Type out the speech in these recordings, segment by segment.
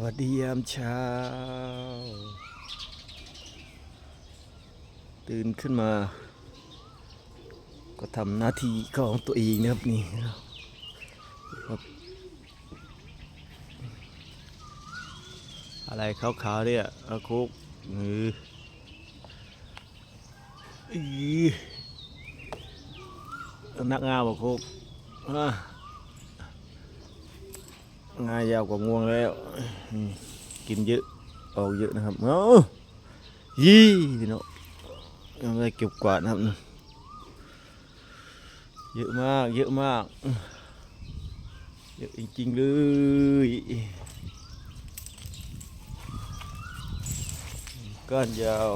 วัสดียามเช้า ตื่นขึ้นมา ก็ทำหน้าที่ของตัวเองนะครับนี่ครับ อะไรขาวๆเนี่ยอาคุกเอออีนักงานบอกคุกอะ งายยาวกว่าง่วงแล้ว กินเยอะออกเยอะนะครับเอ้ายี่พี่น้องยังได้เก็บกวาดนะครับ เยอะมากเยอะมากเยอะจริงๆเลยก้านยาว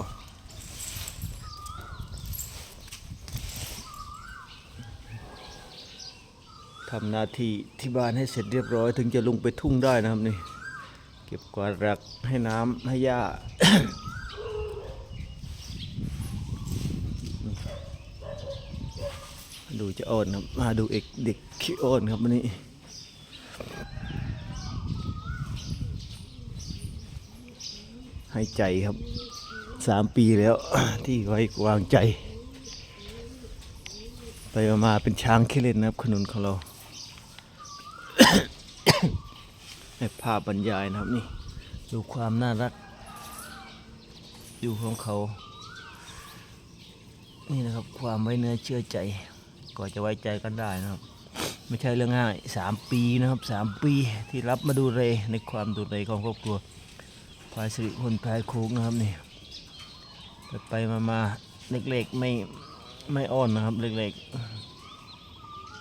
ทำหน้าที่ที่บ้านให้เสร็จเรียบร้อย ถึงจะลงไปทุ่งได้นะครับนี่ เก็บกวาดรักให้น้ำให้หญ้าดูจะอ่อนครับ มาดูเอกเด็กขี้อ่อนครับวันนี้ให้ใจครับสามปีแล้วที่ไว้วางใจ ไปมาเป็นช้างขี้เล่นนะครับขนุนของเรา ให้ภาพบรรยายนะครับนี่ ดูความน่ารัก ดูของเขา นี่นะครับ ความไว้เนื้อเชื่อใจก็จะไว้ใจกันได้นะครับ ไม่ใช่เรื่องง่ายสามปีนะครับสามปีที่รับมาดูเรในความดูเรของครอบครัวพายสิริพลพลายค้งนะครับนี่ไปไปมามาเล็กๆไม่ไม่อ้อนนะครับ เล็กๆ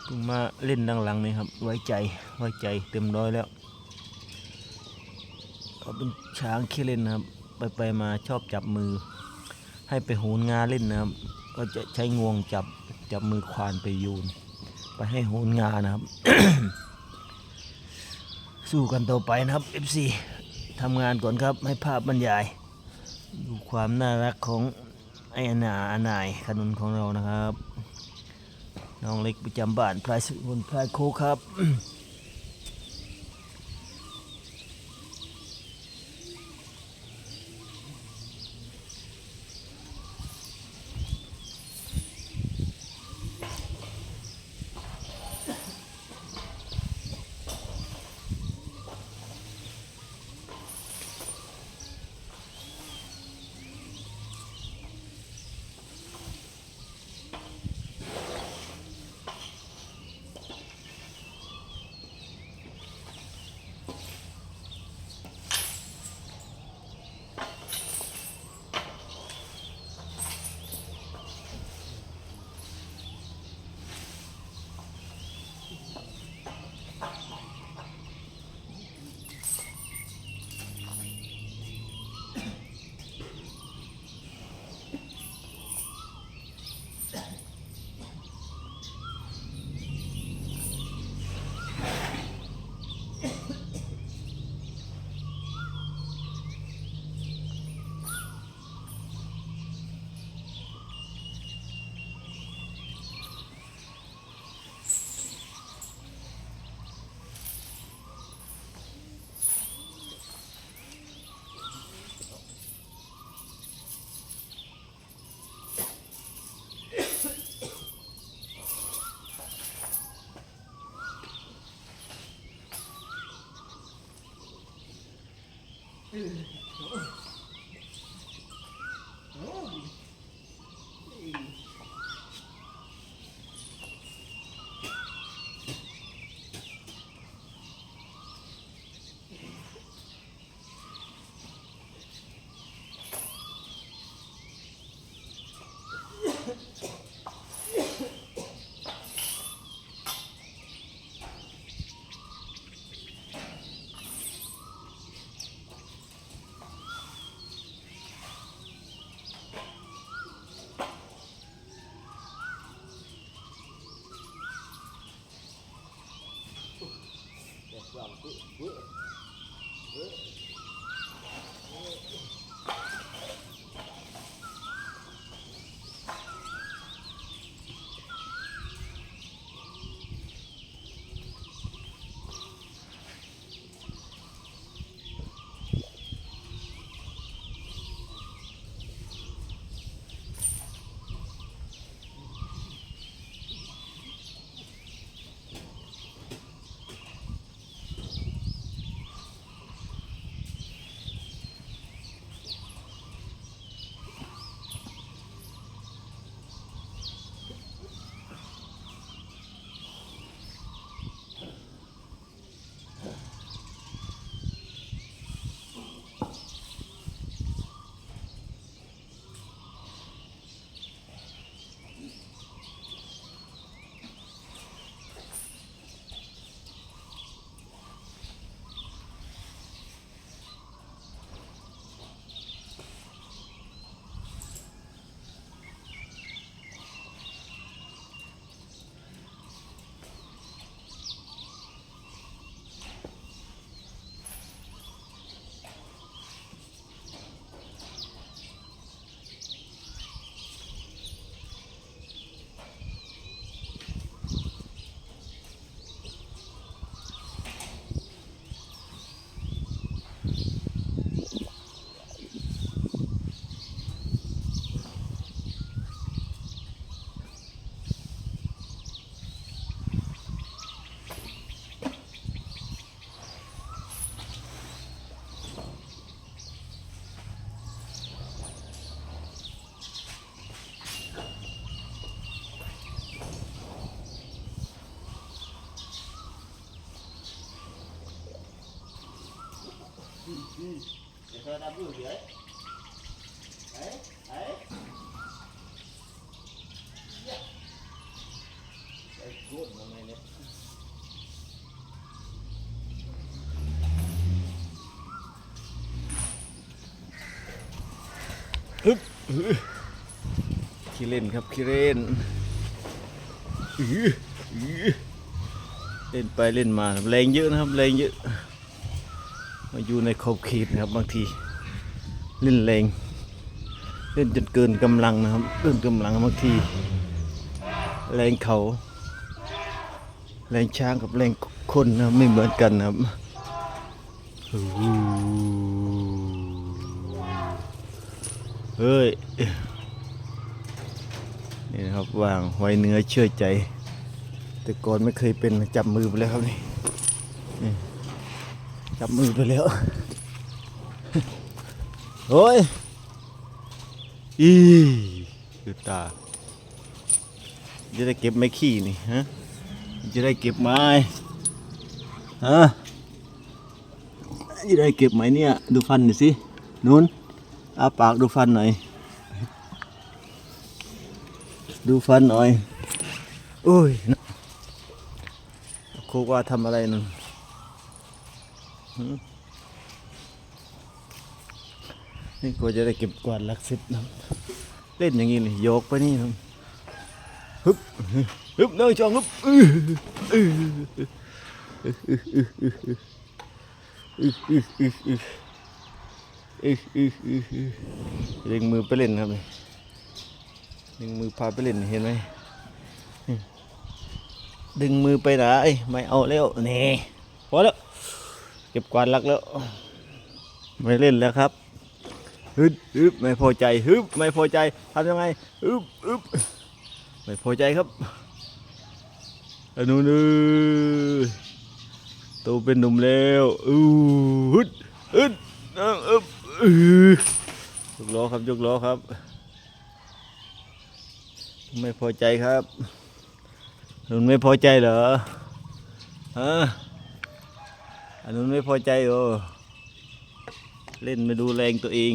เพิ่งมาเล่นดังหลังนี่ครับ ไว้ใจไว้ใจเต็มร้อยแล้วเขาเป็นช้างขี้เล่นนะครับ ไปไปมาชอบจับมือ ให้ไปโหนงาเล่นนะครับ ก็จะใช้งวงจับจับมือควานไปโยูน ไปให้โหนงานะครับ สู้กันต่อไปนะครับ FC ทำงานก่อนครับให้ภาพบรรยาย ดูความน่ารักของไอ้อนาอนายขนุนของเรานะครับ น้องเล็กประจำบ้านพลายสุวรรณพลายโคครับ Good. Good. Good. เดี๋ยวเธอดับอยู่เดี๋ยวไอ้ไอ้ไอ้กูดมาไงเนี่ยฮึบขี้เล่นครับขี้เล่นเล่นไปเล่นมาแรงเยอะนะครับแรงเยอะมาอยู่ในขอบเขตนะครับบางที เล่นแรงเล่นจนเกินกำลังนะครับเกินกำลังบางทีแรงเขา แรงช้างกับแรงคนนะไม่เหมือนกันนะครับเฮ้ยนี่นะครับวางไว้เนื้อเชื่อใจ แต่ก่อนไม่เคยเป็นจับมือไปแล้วครับนี่จับมือไปแล้ว โอ้ย อีดูตา จะได้เก็บไม้ขี้นี่ฮะ จะได้เก็บไม้ ฮะ จะได้เก็บไหมเนี่ย ดูฟันหน่อยสินู้นอาปากดูฟันหน่อย ดูฟันหน่อยโอ้ยครูว่าทำอะไรนั่น นี่กลัวจะได้เก็บกวาดลักสิบนะเล่นอย่างนี้เลยโยกไปนี่นะฮึบฮึบเนยจองฮึบเร่งมือไปเล่นครับเลยดึงมือพาไปเล่นเห็นไหมดึงมือไปไหนไม่เอาแล้วนี่พอแล้วเก็บกวาดลักแล้ว ไม่เล่นแล้วครับ ฮึบฮึบไม่พอใจฮึบไม่พอใจทำยังไงฮึบฮึบไม่พอใจครับอันนู้นเอ้ยโตเป็นหนุ่มแล้วอู้ฮึดฮึดอึบอือยกล้อครับยกล้อครับ ไม่พอใจครับหนุ่นไม่พอใจเหรอฮะอันนู้นไม่พอใจโอเล่นไม่ดูแรงตัวเอง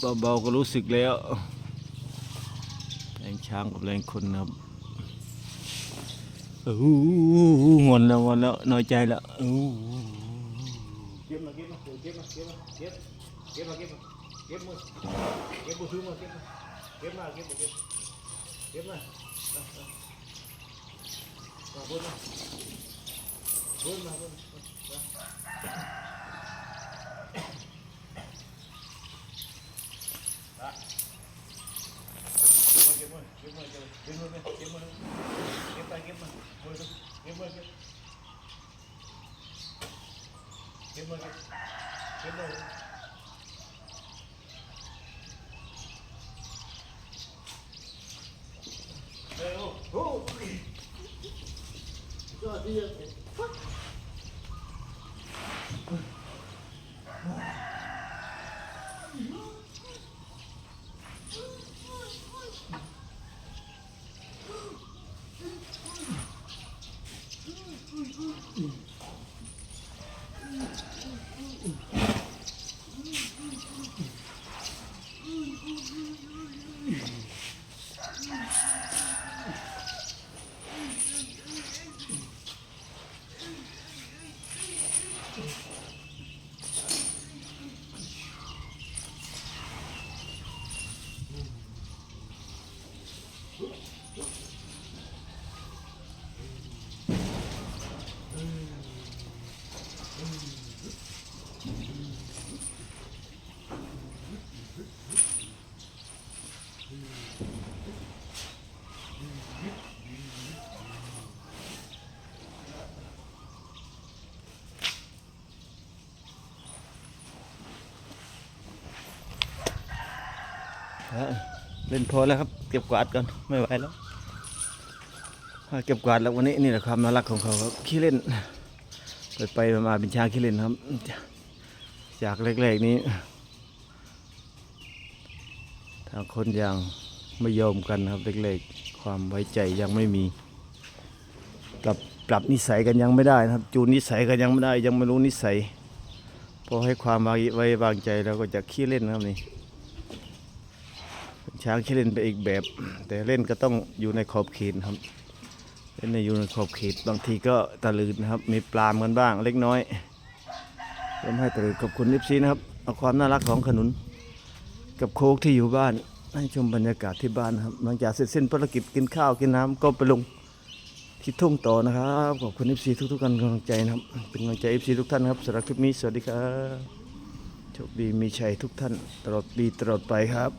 เบาๆก็รู้สึกแล้ว แรงช้างกับแรงคนนะครับโอ้โหงอนแล้วงอนแล้วน้อยใจแล้วโอ้เก็บมาเก็บมาเก็บมาเก็บมาเก็บเก็บมาเก็บมาเก็บมือเก็บมือถือมาเก็บมาเก็บมาเก็บมาเก็บเก็บมามาบนมาบนมาบนเก็ Oh, oh. เล่นพอแล้วครับ เก็บกวาดก่อนไม่ไหวแล้วเก็บกวาดแล้ววันนี้นี่แหละความน่ารักของเขาครับขี้เล่นไปไปมาเป็นช้างขี้เล่นครับ จากแรกๆนี้ทางคนยังไม่ยอมกันครับเล็กๆ ความไว้ใจยังไม่มีกลับปรับนิสัยกันยังไม่ได้นะครับ จูนนิสัยกันยังไม่ได้ ยังไม่รู้นิสัยพอให้ความไว้วางใจแล้วก็จะขี้เล่นครับนี่ ช้างขี้เล่นไปอีกแบบ แต่เล่นก็ต้องอยู่ในขอบเขตครับ เล่นในอยู่ในขอบเขตบางทีก็ตะลืนนะครับ มีปลามกันบ้างเล็กน้อยทำให้ตะลืนขอบคุณลิปซีนะครับเอาความน่ารักของขนุน กับโคกที่อยู่บ้านให้ชมบรรยากาศที่บ้านครับหลังจากเสร็จสิ้นภารกิจกินข้าวกินน้ำก็ไปลงที่ทุ่งต่อนะครับขอบคุณลิปซีทุกๆกันกำลังใจนะครับ เป็นกำลังใจลิปซีทุกท่านครับสำหรับคลิปนี้สวัสดีครับโชคดีมีชัยทุกท่านตลอดปีตลอดไปครับ